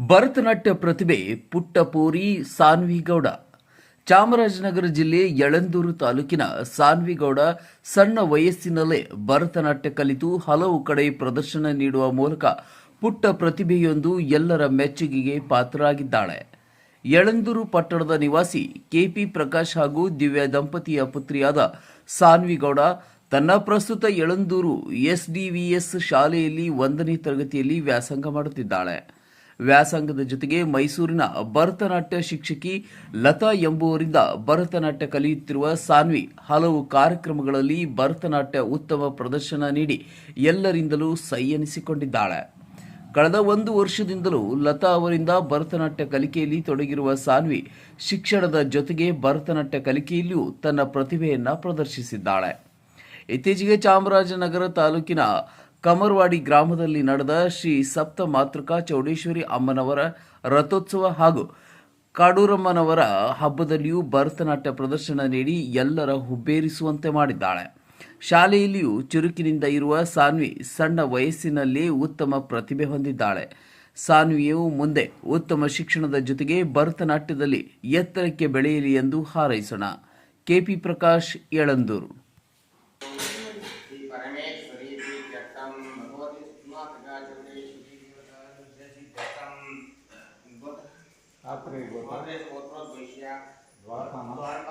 ಭರತನಾಟ್ಯ ಪ್ರತಿಭೆ ಪುಟ್ಟಪೂರಿ ಸಾನ್ವಿಗೌಡ. ಚಾಮರಾಜನಗರ ಜಿಲ್ಲೆ ಯಳಂದೂರು ತಾಲೂಕಿನ ಸಾನ್ವಿಗೌಡ ಸಣ್ಣ ವಯಸ್ಸಿನಲ್ಲೇ ಭರತನಾಟ್ಯ ಕಲಿತು ಹಲವು ಕಡೆ ಪ್ರದರ್ಶನ ನೀಡುವ ಮೂಲಕ ಪುಟ್ಟ ಪ್ರತಿಭೆಯೊಂದು ಎಲ್ಲರ ಮೆಚ್ಚುಗೆಗೆ ಪಾತ್ರರಾಗಿದ್ದಾಳೆ. ಯಳಂದೂರು ಪಟ್ಟಣದ ನಿವಾಸಿ ಕೆಪಿ ಪ್ರಕಾಶ್ ಹಾಗೂ ದಿವ್ಯ ದಂಪತಿಯ ಪುತ್ರಿಯಾದ ಸಾನ್ವಿಗೌಡ, ತನ್ನ ಪ್ರಸ್ತುತ ಯಳಂದೂರು ಎಸ್ಡಿವಿಎಸ್ ಶಾಲೆಯಲ್ಲಿ ಒಂದನೇ ತರಗತಿಯಲ್ಲಿ ವ್ಯಾಸಂಗ ಮಾಡುತ್ತಿದ್ದಾಳೆ. ವ್ಯಾಸಂಗದ ಜೊತೆಗೆ ಮೈಸೂರಿನ ಭರತನಾಟ್ಯ ಶಿಕ್ಷಕಿ ಲತಾ ಎಂಬುವರಿಂದ ಭರತನಾಟ್ಯ ಕಲಿಯುತ್ತಿರುವ ಸಾನ್ವಿ ಹಲವು ಕಾರ್ಯಕ್ರಮಗಳಲ್ಲಿ ಭರತನಾಟ್ಯ ಉತ್ತಮ ಪ್ರದರ್ಶನ ನೀಡಿ ಎಲ್ಲರಿಂದಲೂ ಸೈ ಎನಿಸಿಕೊಂಡಿದ್ದಾಳೆ. ಕಳೆದ ಒಂದು ವರ್ಷದಿಂದಲೂ ಲತಾ ಅವರಿಂದ ಭರತನಾಟ್ಯ ಕಲಿಕೆಯಲ್ಲಿ ತೊಡಗಿರುವ ಸಾನ್ವಿ ಶಿಕ್ಷಣದ ಜೊತೆಗೆ ಭರತನಾಟ್ಯ ಕಲಿಕೆಯಲ್ಲಿಯೂ ತನ್ನ ಪ್ರತಿಭೆಯನ್ನು ಪ್ರದರ್ಶಿಸಿದ್ದಾಳೆ. ಇತ್ತೀಚೆಗೆ ಚಾಮರಾಜನಗರ ತಾಲೂಕಿನ ಕಮರ್ವಾಡಿ ಗ್ರಾಮದಲ್ಲಿ ನಡೆದ ಶ್ರೀ ಸಪ್ತ ಮಾತೃಕಾ ಚೌಡೇಶ್ವರಿ ಅಮ್ಮನವರ ರಥೋತ್ಸವ ಹಾಗೂ ಕಾಡೂರಮ್ಮನವರ ಹಬ್ಬದಲ್ಲಿಯೂ ಭರತನಾಟ್ಯ ಪ್ರದರ್ಶನ ನೀಡಿ ಎಲ್ಲರ ಹುಬ್ಬೇರಿಸುವಂತೆ ಮಾಡಿದ್ದಾಳೆ. ಶಾಲೆಯಲ್ಲಿಯೂ ಚುರುಕಿನಿಂದ ಇರುವ ಸಾನ್ವಿ ಸಣ್ಣ ವಯಸ್ಸಿನಲ್ಲಿ ಉತ್ತಮ ಪ್ರತಿಭೆ ಹೊಂದಿದ್ದಾಳೆ. ಸಾನ್ವಿಯು ಮುಂದೆ ಉತ್ತಮ ಶಿಕ್ಷಣದ ಜೊತೆಗೆ ಭರತನಾಟ್ಯದಲ್ಲಿ ಎತ್ತರಕ್ಕೆ ಬೆಳೆಯಲಿ ಎಂದು ಹಾರೈಸೋಣ. ಕೆಪಿ ಪ್ರಕಾಶ್ ಯಳಂದೂರು ದ್ವಾರಕಾನಾಥ